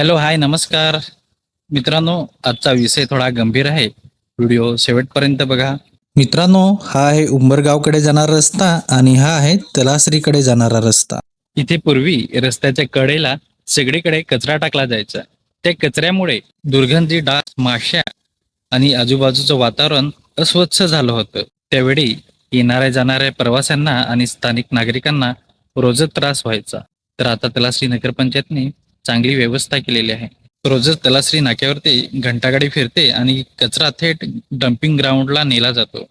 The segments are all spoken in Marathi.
हॅलो हाय नमस्कार. मित्रांनो आजचा विषय थोडा गंभीर आहे. व्हिडिओ शेवटपर्यंत बघा. मित्रांनो हा आहे उंबरगावकडे जाणारा रस्ता आणि हा आहे तलासरीकडे जाणारा रस्ता. इथे पूर्वी रस्त्याच्या कडेला सगळीकडे कचरा टाकला जायचा. त्या कचऱ्यामुळे दुर्गंधी डास माश्या आणि आजूबाजूचं वातावरण अस्वच्छ झालं होतं. त्यावेळी येणाऱ्या जाणाऱ्या प्रवाशांना आणि स्थानिक नागरिकांना रोजच त्रास व्हायचा. तर आता तलासरी नगरपंचायतने चांगली व्यवस्था केलेली आहे. रोजच तलासरी नाक्यावरती घंटागाडी फिरते आणि कचरा थेट डम्पिंग ग्राउंडला नेला जातो.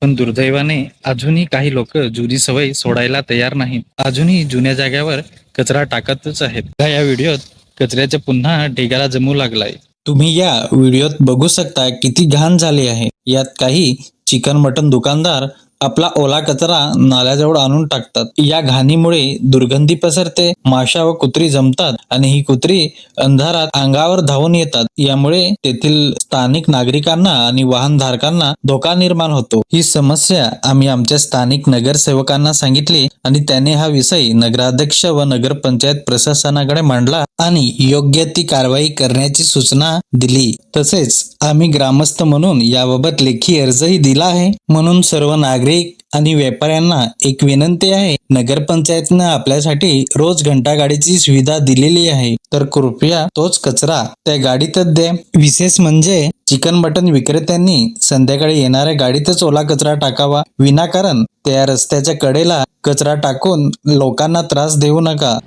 पण दुर्दैवाने अजूनही काही लोक जुनी सवय सोडायला तयार नाहीत. अजूनही जुन्या जाग्यावर कचरा टाकतच आहेत. या व्हिडिओत कचऱ्याच्या पुन्हा ढिगाला जमू लागलाय. तुम्ही या व्हिडिओत बघू शकता किती घाण झाली आहे. यात काही चिकन मटन दुकानदार आपला ओला कचरा नाल्याजवळ आणून टाकतात. या घाणीमुळे दुर्गंधी पसरते माशा व कुत्री जमतात आणि ही कुत्री अंधारात अंगावर धावून येतात. यामुळे तेथील स्थानिक नागरिकांना आणि वाहनधारकांना धोका निर्माण होतो. ही समस्या आम्ही आमच्या स्थानिक नगरसेवकांना सांगितली आणि त्याने हा विषय नगराध्यक्ष व नगरपंचायत प्रशासनाकडे मांडला आणि योग्य ती कारवाई करण्याची सूचना दिली. तसेच आम्ही ग्रामस्थ म्हणून याबाबत लेखी अर्जही दिला आहे. म्हणून सर्व नागरिक नागरिक आणि व्यापाऱ्यांना एक विनंती आहे नगरपंचायतनं आपल्यासाठी रोज घंटा गाडीची सुविधा दिलेली आहे. तर कृपया तोच कचरा त्या गाडीतच द्या. विशेष म्हणजे चिकन मटन विक्रेत्यांनी संध्याकाळी येणाऱ्या गाडीतच ओला कचरा टाकावा. विनाकारण त्या रस्त्याच्या कडेला कचरा टाकून लोकांना त्रास देऊ नका.